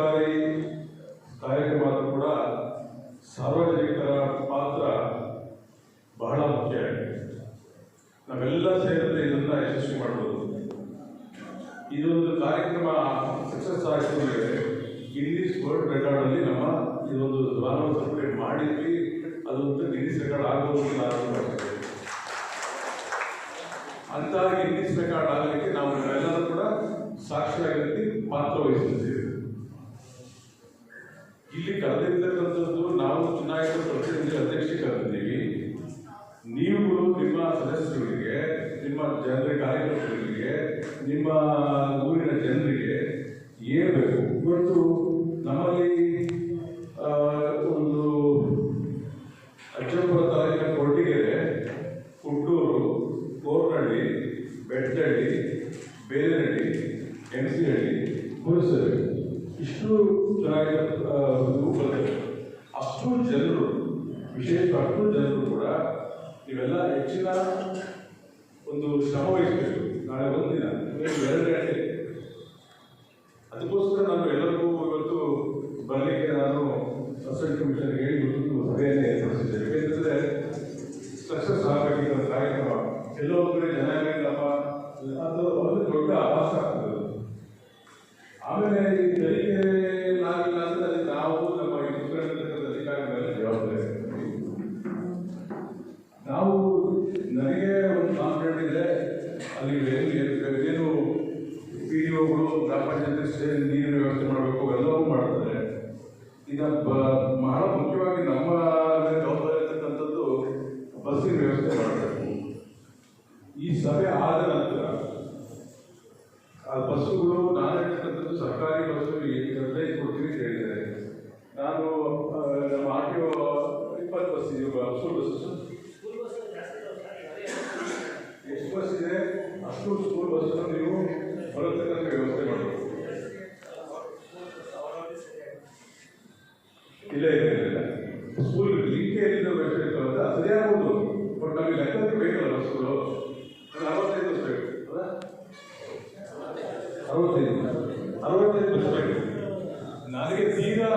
ಸರ್ಕಾರಿ ಕಾರ್ಯಕ್ರಮದ ಕೂಡ ಸಾರ್ವಜನಿಕರ ಪಾತ್ರ ಬಹಳ ಮುಖ್ಯ ನಾವೆಲ್ಲ ಸೇರಿದ್ರೆ ಇದನ್ನು ಯಶಸ್ವಿ ಮಾಡಬಹುದು ಇದೊಂದು ಕಾರ್ಯಕ್ರಮ ಸಕ್ಸಸ್ ಆಯಿತು ಅಂದರೆ ಗಿನ್ನಿಸ್ ವರ್ಲ್ಡ್ ರೆಕಾರ್ಡಲ್ಲಿ ನಮ್ಮ ಇದೊಂದು ಧ್ವನವನ್ನು ಸಪ್ರೇಟ್ ಮಾಡಿದ್ವಿ. ಅದೊಂದು ಗಿನ್ನಿಸ್ ರೆಕಾರ್ಡ್ ಆಗಬಹುದು ಅಂತ ಅಂತಹ ಗಿನ್ನಿಸ್ ರೆಕಾರ್ಡ್ ಇಲ್ಲಿ ಕರೆದಿರ್ತಕ್ಕಂಥದ್ದು ನಾವು ಚುನಾಯಿತ ಪ್ರತಿನಿಧಿ ಅಧ್ಯಕ್ಷ ಕರೆದಿದ್ದೀವಿ. ನೀವುಗಳು ನಿಮ್ಮ ಸದಸ್ಯರುಗಳಿಗೆ, ನಿಮ್ಮ ಜನರ ಕಾರ್ಯಕರ್ತರಿಗೆ ನಿಮ್ಮ ಊರಿನ ಜನರಿಗೆ ಏನು ಬೇಕು? ಇವತ್ತು ನಮ್ಮಲ್ಲಿ ಒಂದು ಅಜ್ಜಪುರ ತಾಲೂಕಿನ ಕೊರಟಗೆರೆ ಕುಟ್ಟೂರು ಕೋರ್ನಹಳ್ಳಿ ಬೆಟ್ಟಹಳ್ಳಿ ಬೇಲೆಹಳ್ಳಿ ಎಂ ಸಿ ಹಳ್ಳಿ ಇಷ್ಟು ಚೆನ್ನಾಗಿರೋ ಇವು ಅಷ್ಟು ಜನರು, ವಿಶೇಷ ಅಷ್ಟು ಜನರು ಕೂಡ ನೀವೆಲ್ಲ ಹೆಚ್ಚಿನ ಒಂದು ಶ್ರಮ ವಹಿಸಬೇಕು. ನಾಳೆ ಒಂದಿನ ಎರಡು ಗಂಟೆ. ಅದಕ್ಕೋಸ್ಕರ ನಾನು ಎಲ್ಲರಿಗೂ ಇವತ್ತು ಬರಲಿಕ್ಕೆ ನಾನು ಅಸಿಸ್ಟೆಂಟ್ ಕಮಿಷನ್ ಹೇಳಿ ಒಂದು ಸಭೆಯನ್ನು ಏರ್ಪಡಿಸಿದ್ದೇನೆ. ಏಕೆಂದರೆ ಸಕ್ಸಸ್ ಆಗಬೇಕಿದ್ದ ಕಾರ್ಯಕ್ರಮ. ಎಲ್ಲೋ ಕಡೆ ಜನ ಇರಲಿಲ್ಲಪ್ಪ ಅದು ಒಂದು ದೊಡ್ಡ ಆಭಾಸ ಆಗ್ತದೆ. ಆಮೇಲೆ ಈ ತನಿಖೆ ಆಗಿಲ್ಲ ಅಂದ್ರೆ ಅದಕ್ಕೆ ನಾವು ನಮ್ಮ ಈ ಮುಖಂಡರ ಅಧಿಕಾರಿಗಳ ಜವಾಬ್ದಾರಿ ನಾವು ನನಗೆ ಒಂದು ಕಾನ್ಫಿಡೆಂಟ್ ಇದೆ, ಅಲ್ಲಿ ಏನು ಪಿ ಡಿ ಒಗಳು ಗ್ರಾಮ ಪಂಚಾಯತ್ ನೀರಿನ ವ್ಯವಸ್ಥೆ ಮಾಡಬೇಕು ಎಲ್ಲವೂ ಮಾಡ್ತಾರೆ. ಈಗ ಬಹಳ ಮುಖ್ಯವಾಗಿ ನಮ್ಮ ಜವಾಬ್ದಾರಿ ಇರ್ತಕ್ಕಂಥದ್ದು ಬಸ್ಸಿನ ವ್ಯವಸ್ಥೆ ಮಾಡಬೇಕು. ಈ ಸಭೆ ಆದ ನಂತರ ಆ ಬಸ್ಸುಗಳು ನಾನು ಅದು ಸರ್ಕಾರಿ ಬಸ್ಸು ಹದಿನೈದು ಕೊಡ್ತೀವಿ ಅಂತ ಹೇಳಿದ್ದಾರೆ. ನಾನು ನಮ್ಮ ಆರ್ ಟಿ ಓ ಇಪ್ಪತ್ತು ಬಸ್ ಇದೆ ಸ್ಕೂಲ್ ಬಸ್ಸು ಎಷ್ಟು ಬಸ್ ಇದೆ? ಅಷ್ಟು ಸ್ಕೂಲ್ ಬಸ್ಸನ್ನು ನೀವು ಬರತಕ್ಕಂಥ ವ್ಯವಸ್ಥೆ ಮಾಡಬೇಕು. ಇಲ್ಲ ಇಲ್ಲ ಇಲ್ಲ ಸ್ಕೂಲ್ ಲೀಕೇಜ್ ಬೇಕಾಗಿತ್ತು ಅದೇ ಆಗ್ಬೋದು. ಬಟ್ ನಮಗೆ ಲೆಕ್ಕಕ್ಕೆ ಬೇಕಲ್ಲ ಸ್ಕೂಲು ಅರವತ್ತೈದು ಬಸ್ ಬೇಕು. ಅಲ್ಲ? ಅರವತ್ತೈದು. ಅರವತ್ತೈದು ವರ್ಷ ನನಗೆ ತೀರಾ